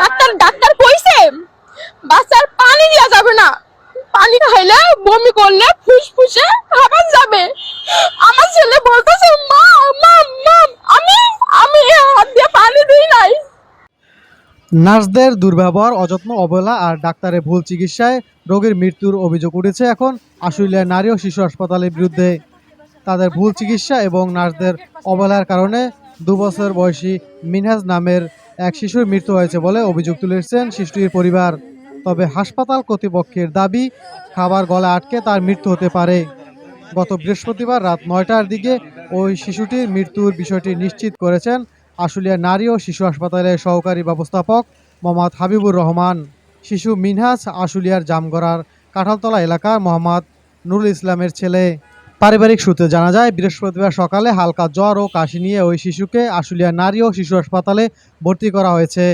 Doctor doctor কইছে, বাচ্চার পানি দেওয়া যাবে না। পানি খাইলে বমি করলে ফুসফুসে খাবার যাবে। আমার ছেলে বলতেছে, মা মা মা, আমি আমি হাত দিয়ে পানি দিই নাই। নার্সদের দুর্ব্যবহার, অযত্ন, অবহেলা আর ডাক্তারের ভুল চিকিৎসায় রোগীর মৃত্যুর অভিযোগ উঠেছে এখন আশুলিয়া নারী ও শিশু হাসপাতালের বিরুদ্ধে। তাদের ভুল চিকিৎসা এবং নার্সদের অবহেলার কারণে দুবছর বয়সী মিনহাজ নামের এক শিশুর মৃত্যু হয়েছে বলে অভিযোগ তুলেছেন শিশুটির পরিবার। তবে হাসপাতাল কর্তৃপক্ষের দাবি, খাবার গলা আটকে তার মৃত্যু হতে পারে। গত বৃহস্পতিবার রাত নয়টার দিকে ওই শিশুটির মৃত্যুর বিষয়টি নিশ্চিত করেছেন আশুলিয়া নারী ও শিশু হাসপাতালের সহকারী ব্যবস্থাপক মোহাম্মদ হাবিবুর রহমান। শিশু মিনহাজ আশুলিয়ার জামগড়ার কাঁঠালতলা এলাকার মোহাম্মদ নুরুল ইসলামের ছেলে। পারিবারিক সূত্রে জানা যায়, বৃহস্পতিবার সকালে হালকা জ্বর ও কাশি নিয়ে ওই শিশুকে আশুলিয়া নারী ও শিশু হাসপাতালে ভর্তি করা হয়েছে।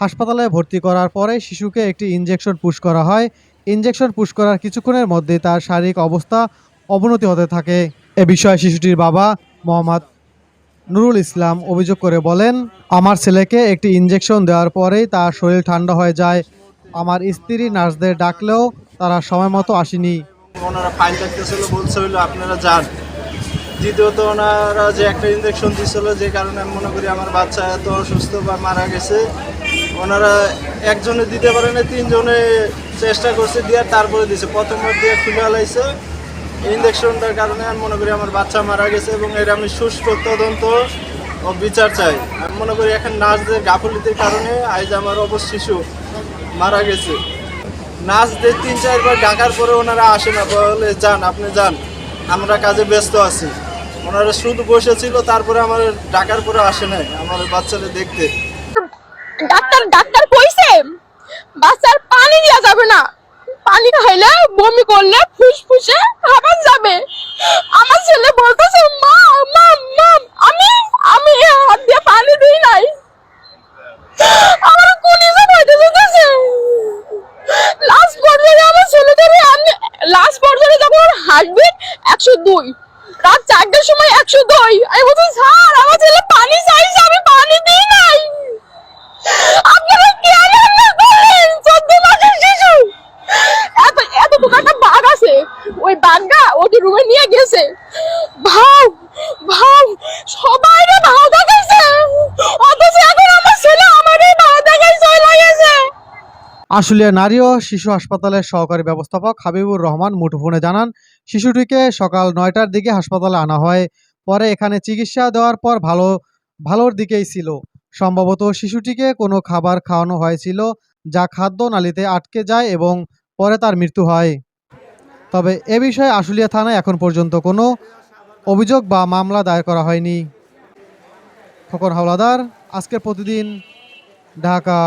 হাসপাতালে ভর্তি করার পরে শিশুকে একটি ইনজেকশন পুশ করা হয়। ইনজেকশন পুশ করার কিছুক্ষণের মধ্যে তার শারীরিক অবস্থা অবনতি হতে থাকে। এ বিষয়ে শিশুটির বাবা মোহাম্মদ নুরুল ইসলাম অভিযোগ করে বলেন, আমার ছেলেকে একটি ইনজেকশন দেওয়ার পরেই তার শরীর ঠান্ডা হয়ে যায়। আমার স্ত্রী নার্সদের ডাকলেও তারা সময় মতো আসেনি। ওনারা ফাইল দেখতেছিল বলছে আপনারা যান। দ্বিতীয়ত ওনারা যে একটা ইঞ্জেকশন দিছিল, যে কারণে আমি মনে করি আমার বাচ্চা এত অসুস্থ বা মারা গেছে, ওনারা একজনে দিতে পারে না তিনজনে চেষ্টা করছে, দিয়ে তারপরে দিছে। প্রথমবার দিয়ে খুলে লাইছে ইঞ্জেকশনটার কারণে আমি মনে করি আমার বাচ্চা মারা গেছে এবং এর আমি সুষ্ঠু তদন্ত ও বিচার চাই। আমি মনে করি এখন নার্সদের গাফলিতির কারণে আজ আমার অবশ শিশু মারা গেছে। নাচ দিয়ে তিন, চারবার ডাকার পরে ওনারা আসে না, বলে যান, আপনি যান, আমরা কাজে ব্যস্ত আছি। ওনারা শুধু বসেছিল, তারপরে আমার ডাকার পরে আসে নাই আমার বাচ্চাটা দেখতে। ডাক্তার ডাক্তার কইছে, বাচ্চার পানি দেওয়া যাবে না। পানি খাইলে বমি করলে ফুসফুসে খাবার যাবে। আমার ছেলে বলতেছে মা মা মা আমি আমি হাত দিয়ে পানি দিই নাই আমার কোন হিসাব হইতে যেতেছে লাস্ট পর্যায়ে আমার ছেলেটারে আমি লাস্ট পর্যায়ে যখন ওর হার্টবিট একশো দুই। রাত চারটার সময় একশো দুই। আমি বলছি, স্যার, আমার ছেলে পানি চাইছে, আমি পানি দিই নাই। এত বাঘ আছে। ওই বাঘটা ওদের রুমে নিয়ে গেছে। ভাব ভাব, সবাই আশুলিয়া নারী ও শিশু হাসপাতালের সহকারী ব্যবস্থাপক হাবিবুর রহমান মুঠোফোনে জানান, শিশুটিকে সকাল নয়টার দিকে হাসপাতালে আনা হয়। পরে এখানে চিকিৎসা দেওয়ার পর ভালো, ভালোর দিকেই ছিল। সম্ভবত শিশুটিকে কোনো খাবার খাওয়ানো হয়েছিল যা খাদ্য নালীতে আটকে যায় এবং পরে তার মৃত্যু হয়। তবে এ বিষয়ে আশুলিয়া থানায় এখন পর্যন্ত কোনো অভিযোগ বা মামলা দায়ের করা হয়নি। খোকন হাওলাদার, আজকের প্রতিদিন, ঢাকা।